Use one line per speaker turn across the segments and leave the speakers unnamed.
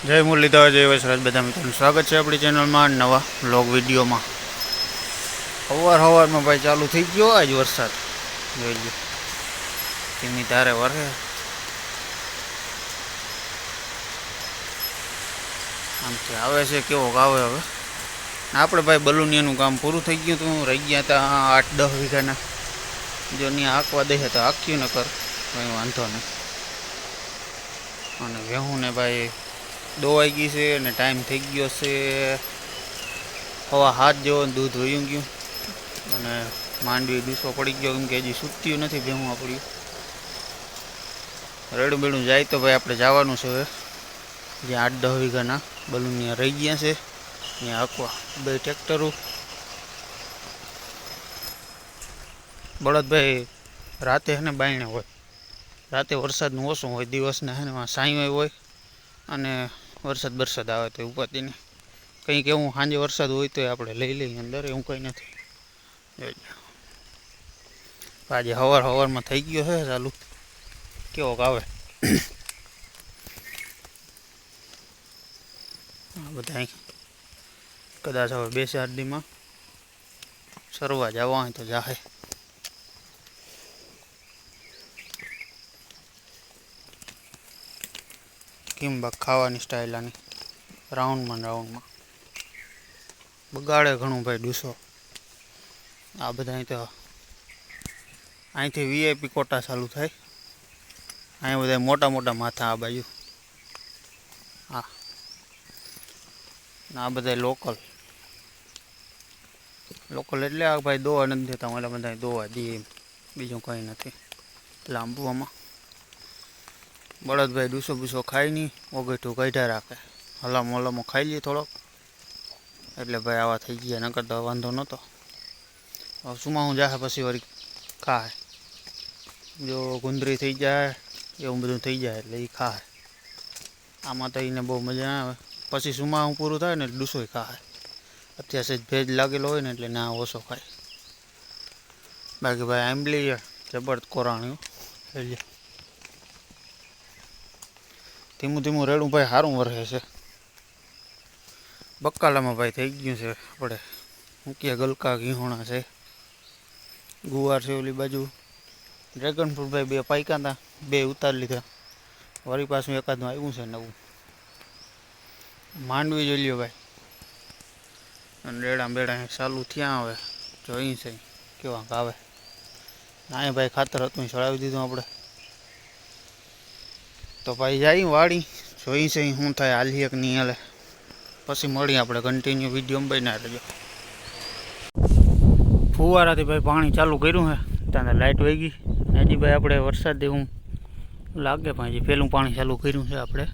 જય મુરલીધર, જય વસરાજ બધા મિત્રોનું સ્વાગત છે આપણી ચેનલમાં નવા વ્લોગ વિડીયોમાં. સવાર સવારમાં ભાઈ ચાલુ થઈ ગયો આજ વરસાદ. જોઈ લો ધીમી ધારે વરે આમથી આવે છે, કેવો આવે હવે. આપણે ભાઈ બલુનિયાનું કામ પૂરું થઈ ગયું હતું, રહી ગયા હતા આઠ દસ વીઘાના. જો ત્યાં આંકવા દઈએ તો આંક્યું ન કર કંઈ વાંધો નહીં. અને વેહું ને ભાઈ દોવાઈ ગઈ છે અને ટાઈમ થઈ ગયો છે. હવા હાથ જેવો દૂધ વયું ગયું. અને માંડવી દૂસો પડી ગયો. કેમ કે હજી સૂત્યું નથી ભેહું આપણું રેડું જાય તો ભાઈ આપણે જવાનું છે હવે. જ્યાં આઠ દસ વીઘાના બલૂન રહી ગયા છે. ત્યાં આકવા બે ટ્રેક્ટરો બળદભાઈ રાતે હે ને બાયણે હોય. રાતે વરસાદનું ઓછું હોય, દિવસના હે ને સાંઈ હોય. અને વરસાદ બરસાદ આવે તો ઉપાતીને કંઈક એવું સાંજે વરસાદ હોય તો આપણે લઈ લઈએ અંદર એવું કંઈ નથી. આજે હવાર હવારમાં થઈ ગયો છે ચાલુ. કેવો આવે બધા કદાચ હવે બે ચાર દીમાં સરવા જવા હોય તો જાહે. કિંબા ખાવાની સ્ટાઇલ આની. રાઉન્ડમાં રાઉન્ડમાં. બગાડે ઘણું ભાઈ ડૂસો. આ બધા અહીં તો અહીંથી વીઆઈપી કોટા ચાલુ થાય. અહીં બધા મોટા મોટા માથા આ બાજુ. હા. આ બધા લોકલ લોકલ એટલે આ ભાઈ દોવા નથી દેતા એટલે બધા દોવા દઈએ બીજું કંઈ નથી. લાંબુ આમાં. બળદભાઈ ડૂસો બૂસો ખાય નહીં, ઓગેઠું કાઢ્યા રાખે. હલામો હલામો ખાઈ લઈએ થોડોક. એટલે ભાઈ આવા થઈ ગયા, નકર તો વાંધો નહોતો. હવે સુમાં હું જાહે પછી વળી ખાય જો ગુંદરી થઈ જાય, એવું બધું થઈ જાય એટલે એ ખાય આમાં તો એને બહુ મજા આવે. પછી સુમાં હું પૂરું થાય ને એટલે ડૂસોય ખાય અત્યારે સેજ ભેજ લાગેલો હોય ને એટલે ના ઓછો ખાય. બાકી ભાઈ આંબલી જબરદ કોરાણ્યું. એટલે ધીમું ધીમું રેડું ભાઈ સારું વરસે છે. બકાલામાં ભાઈ થઈ ગયું છે આપણે. મૂકીએ ગલકા ઘીહોણા છે. ગુવાર છે ઓલી બાજુ. ડ્રેગન ફ્રૂટ ભાઈ બે પાક્યા હતા બે ઉતારી લીધા. વળી પાછું એકાદનું આવ્યું છે નવું. માંડવી જોઈ લ્યો ભાઈ. અને રેડા બેડા ચાલુ થયા હવે. જોઈ છે. કેવા ગાવે ના ભાઈ ખાતર હતું ચડાવી દીધું આપણે. તો ભાઈ જાય વાડી, જોઈ છે શું થાય હાલી એક નહીં હાલે. પછી મળી આપણે કન્ટિન્યુ વીડિયો બન્યા રહેજો. ફુવારાથી ભાઈ પાણી ચાલુ કર્યું છે ત્યાં લાઇટ વહી ગઈ. હજી ભાઈ આપણે વરસાદ એવું લાગે પણ હજી પહેલું પાણી ચાલુ કર્યું છે આપણે.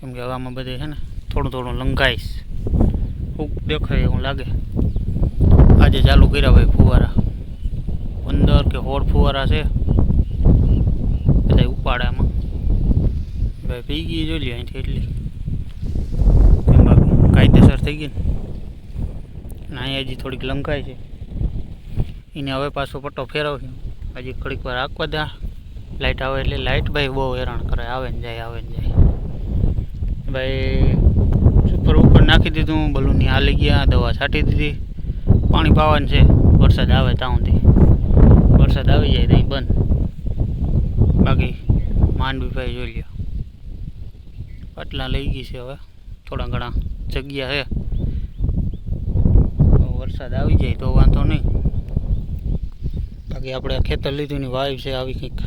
કેમ કે હવામાં બધે છે ને, થોડું થોડું લંઘાઈશ ફૂક દેખાય એવું લાગે. આજે ચાલુ કર્યા ભાઈ ફુવારા. પંદર કે સોળ ફુવારા છે. બધા ઉપાડામાં. ભાઈ પી ગઈ જોઈ લે અહીંથી એટલી. કાયદેસર થઈ ગઈ ને. અહીંયા હજી થોડીક લંકાય છે. એને હવે પાછો પટ્ટો ફેરવ્યો હજી થોડીક વાર આંકવા દા. લાઇટ આવે એટલે લાઇટ ભાઈ બહુ હેરાન કરે. આવે ને જાય, આવે ને જાય. ભાઈ સુપર ઉપર નાખી દીધું, બલૂનની હાલી ગયા, દવા છાંટી દીધી. પાણી પાવાનું છે. વરસાદ આવે ત્યાં વરસાદ આવી જાય ત્યાં બંધ. બાકી માંડવી ભાઈ જોઈ લ્યો. પાટલા લઈ ગઈ છે હવે. થોડા ઘણા જગ્યા છે. વરસાદ આવી જાય તો વાંધો નહીં. બાકી આપણે ખેતર લીધું ની વાઈવ છે આવી કંઈક.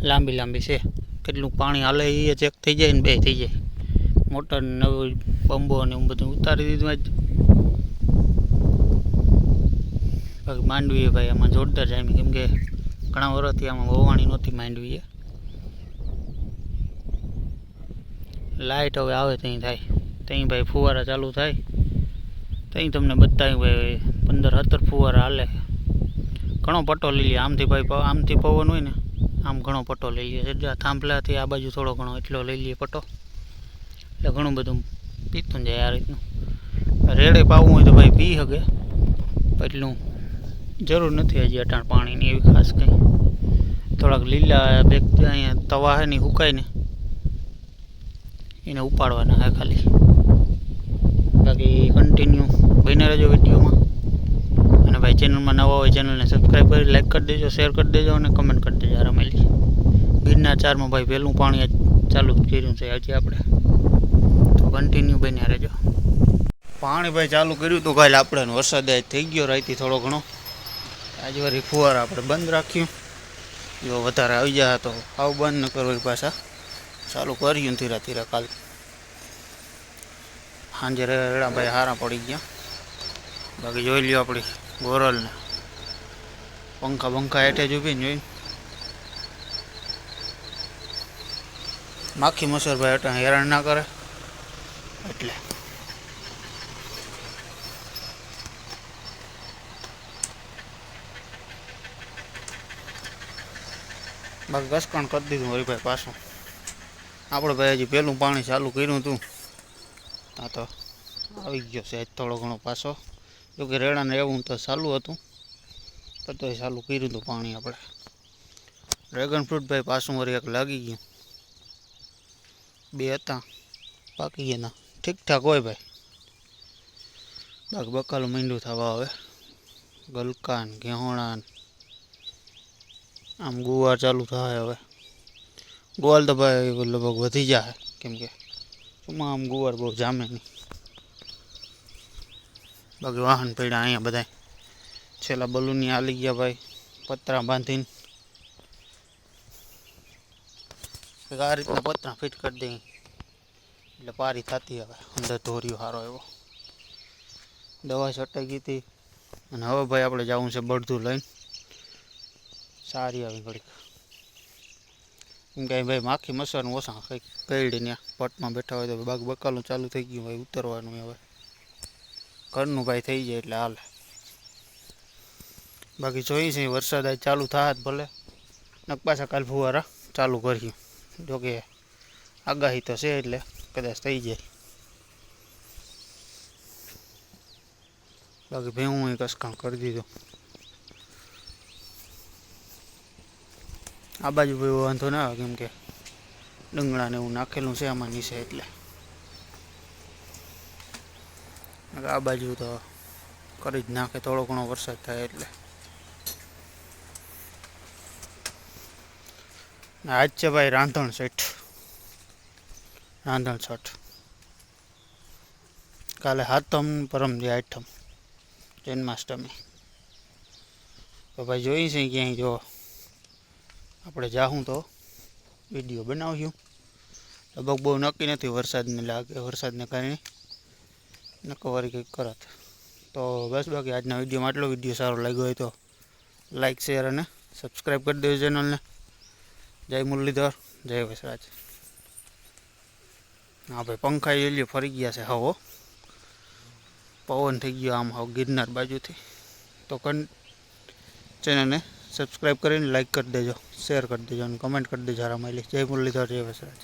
લાંબી લાંબી છે. કેટલું પાણી હાલે એ ચેક થઈ જાય ને બે થઈ જાય. મોટર નવી બંબો ને એવું બધું ઉતારી દીધું જ બાકી માંડવી ભાઈ આમાં જોરદાર જાય કેમ કે ઘણા વર્ષથી આમાં વવાણી નહોતી માંડવી એ લાઇટ હવે આવે ત્યાં થાય. ત્યાં ભાઈ ફુવારા ચાલુ થાય. ત્યાં તમને બતાવ્યું ભાઈ પંદર સત્તર ફુવારા હાલે. ઘણો પટ્ટો લઈ લે. આમથી ભાઈ આમથી પવન હોય ને, આમ ઘણો પટ્ટો લઈ લે. એટલે થાંભલાથી આ બાજુ થોડો ઘણો એટલો લઈ લઈએ પટ્ટો. એટલે ઘણું બધું પીતું જાય આ રીતનું. રેડે પાવું હોય તો ભાઈ પી શકે એટલું જરૂર નથી હજી અટાણ પાણીની એવી ખાસ કંઈ. થોડાક લીલા બે, અહીંયા તવા હે ને સુકાય ને એને ઉપાડવાના હા ખાલી. બાકી કન્ટિન્યુ બને રહેજો વિડીયોમાં. અને ભાઈ ચેનલમાં નવા હોય ચેનલને સબસ્ક્રાઈબ કરી લાઈક કરી દેજો શેર કરી દેજો અને કમેન્ટ કરી દેજો રમેલી ગિરનાર ચારમાં ભાઈ પહેલું પાણી ચાલુ કર્યું છે હજી આપણે. તો કન્ટિન્યુ બન્યા રહેજો. પાણી ભાઈ ચાલુ કર્યું તો કાલે આપણે વરસાદ થઈ ગયો રાઈથી થોડો ઘણો. આજે વારી ફુવારા આપણે બંધ રાખ્યું. જો વધારે આવી જાય તો આવ બંધ ન કરો એ પાછા. ચાલુ કર્યું ધીરા ધીરા કાલ. સાંજે રેડા ભાઈ હારા પડી ગયા. બાકી જોઈ લ્યો આપણી ગોરલને. પંખા બંખા હેઠે જ ઊભી જોઈ. માખી મસરભાઈ એટલે હેરાન ના કરે. એટલે. બાકી ઘસકણ કરી દીધું વળી ભાઈ પાછું. આપણે ભાઈ હજી પહેલું પાણી ચાલુ કર્યું હતું. આ તો આવી ગયો છે થોડો ઘણો પાછો. જોકે રેડાને એવું તો ચાલુ હતું. પણ તોય ચાલુ કર્યું હતું પાણી આપણે. ડ્રેગન ફ્રૂટ ભાઈ પાછું વળી એક લાગી ગયું. બે હતા. પાકી ગયા ઠીક ઠાક હોય ભાઈ. બાકી બકાલું મીંડું થવા હવે ગલકાન ઘેહોણા આમ ગુવાર ચાલુ થાય હવે. ગુવાર તો ભાઈ લગભગ વધી જાય, કેમ કે એમાં આમ ગુવાર બહુ જામે નહીં. બાકી વાહન પડ્યા અહીંયા બધા છેલ્લા બલૂની આલી ગયા ભાઈ, પતરા બાંધીને. કંઈક આ રીતના પતરા ફિટ કરી દઈ એટલે પારી થતી હવે, અંદર ધોર્યો સારો એવો. દવા છટાઈ ગઈ હતી. અને હવે ભાઈ આપણે જવું છે બળધું લઈને. સારી આવી ઘડીક. કેમ કે ભાઈ માખી મસવાનું ઓછા કંઈક ત્યાં પટમાં બેઠા હોય તો બાગ બકાલું ચાલુ થઈ ગયું ભાઈ ઉતરવાનું હવે. ઘરનું ભાઈ થઈ જાય એટલે હાલે. બાકી જોઈએ છે, વરસાદ આજ ચાલુ જ ભલે. પાછા કાલ ફુવારા ચાલુ કર્યું. જોકે આગાહી તો છે એટલે કદાચ થઈ જાય. બાકી ભાઈ હું કસકામ કરી દીધું. આ બાજુ ભાઈ વાંધો ના આવે કેમ કે ડુંગળાને એવું નાખેલું છે આમાં નીચે એટલે. આ બાજુ તો કરી જ નાખે, થોડો ઘણો વરસાદ થાય એટલે. આજ છે ભાઈ રાંધણ શેઠ. રાંધણ છઠ કાલે હાથમ પરમ જે આઠમ, જન્માષ્ટમી. તો ભાઈ જોઈ છે ક્યાંય જો આપણે જાઉં તો વીડિયો બનાવ્યું લગભગ બહુ નક્કી નથી વરસાદને લાગે, વરસાદને કારણે નકવારી કંઈક કરત. તો બસ બાકી આજના વિડીયોમાં આટલો. વીડિયો સારો લાગ્યો હોય તો લાઈક, શેર અને સબસ્ક્રાઈબ કરી દેજો ચેનલને. જય મુરલીધર, જય વસરાજ. હા ભાઈ, પંખા એલિયો ફરી ગયા છે. હવો. પવન થઈ ગયો આમ, હાવ ગિરનાર બાજુથી. તો કન ચેનલને સબસ્ક્રાઈબ કરીને લાઈક કરી દેજો શેર કરી દેજો અને કમેન્ટ કરી દેજો હારા માલી જય મુરલીધર, જય વસરાજ.